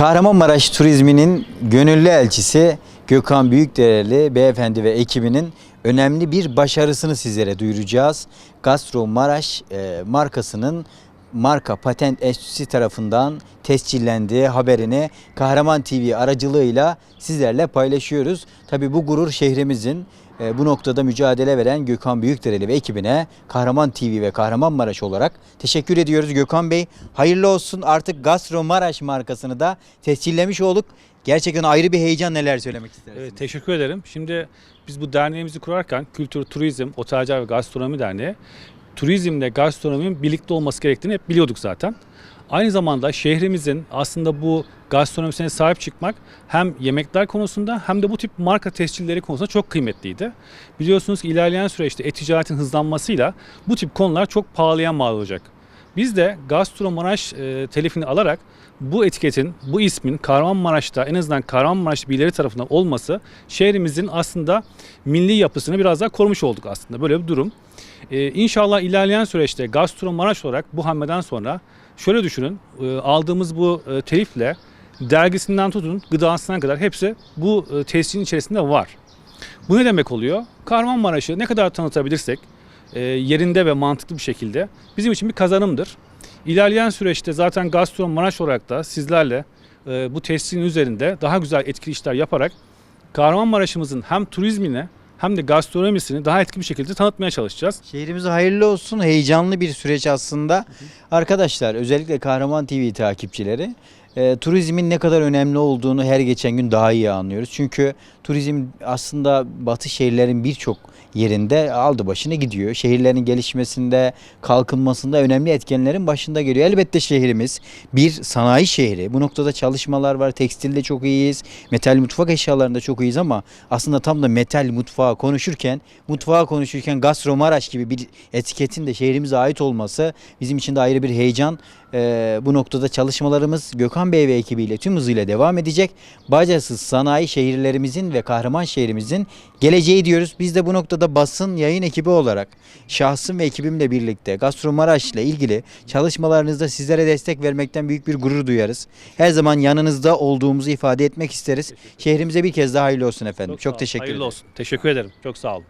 Kahramanmaraş turizminin gönüllü elçisi Gökhan Büyükdereli beyefendi ve ekibinin önemli bir başarısını sizlere duyuracağız. Gastro Maraş e, markasının marka patent enstitüsü tarafından tescillendiği haberini Kahraman TV aracılığıyla sizlerle paylaşıyoruz. Tabi bu gurur şehrimizin bu noktada mücadele veren Gökhan Büyükdereli ve ekibine Kahraman TV ve Kahramanmaraş olarak teşekkür ediyoruz. Gökhan Bey hayırlı olsun artık Gastro Maraş markasını da tescillemiş olduk. Gerçekten ayrı bir heyecan neler söylemek istersiniz? Evet, teşekkür ederim. Şimdi biz bu derneğimizi kurarken Kültür, Turizm, Otelciler ve Gastronomi Derneği turizmle gastronominin birlikte olması gerektiğini hep biliyorduk zaten. Aynı zamanda şehrimizin aslında bu gastronomisine sahip çıkmak hem yemekler konusunda hem de bu tip marka tescilleri konusunda çok kıymetliydi. Biliyorsunuz ki ilerleyen süreçte e-ticaretin hızlanmasıyla bu tip konular çok pahalıya mal olacak. Biz de Gastromaraş e, telifini alarak bu etiketin, bu ismin Kahramanmaraş'ta en azından Kahramanmaraş birileri tarafından olması şehrimizin aslında milli yapısını biraz daha korumuş olduk aslında. Böyle bir durum. Ee, inşallah ilerleyen süreçte Gastromaraş olarak bu hamleden sonra şöyle düşünün e, aldığımız bu e, telifle dergisinden tutun gıdasına kadar hepsi bu e, tescilin içerisinde var. Bu ne demek oluyor? Kahramanmaraş'ı ne kadar tanıtabilirsek e, yerinde ve mantıklı bir şekilde bizim için bir kazanımdır. İlerleyen süreçte zaten Gastron Maraş olarak da sizlerle e, bu testin üzerinde daha güzel etkili işler yaparak Kahramanmaraş'ımızın hem turizmine hem de gastronomisini daha etkili bir şekilde tanıtmaya çalışacağız. Şehrimize hayırlı olsun. Heyecanlı bir süreç aslında. Arkadaşlar özellikle Kahraman TV takipçileri e, turizmin ne kadar önemli olduğunu her geçen gün daha iyi anlıyoruz. Çünkü turizm aslında batı şehirlerin birçok yerinde aldı başını gidiyor. Şehirlerin gelişmesinde, kalkınmasında önemli etkenlerin başında geliyor. Elbette şehrimiz bir sanayi şehri. Bu noktada çalışmalar var. Tekstilde çok iyiyiz. Metal mutfak eşyalarında çok iyiyiz ama aslında tam da metal mutfağı konuşurken, mutfağı konuşurken Gastro Maraş gibi bir etiketin de şehrimize ait olması bizim için de ayrı bir heyecan. Ee, bu noktada çalışmalarımız Gökhan Bey ve ekibiyle tüm hızıyla devam edecek. Bacasız sanayi şehirlerimizin ve kahraman şehrimizin geleceği diyoruz. Biz de bu noktada basın yayın ekibi olarak şahsım ve ekibimle birlikte Gastro Maraş ile ilgili çalışmalarınızda sizlere destek vermekten büyük bir gurur duyarız. Her zaman yanınızda olduğumuzu ifade etmek isteriz. Şehrimize bir kez daha hayırlı olsun efendim. Çok, olun. teşekkür Hayırlı ederim. olsun. Teşekkür ederim. Çok sağ olun.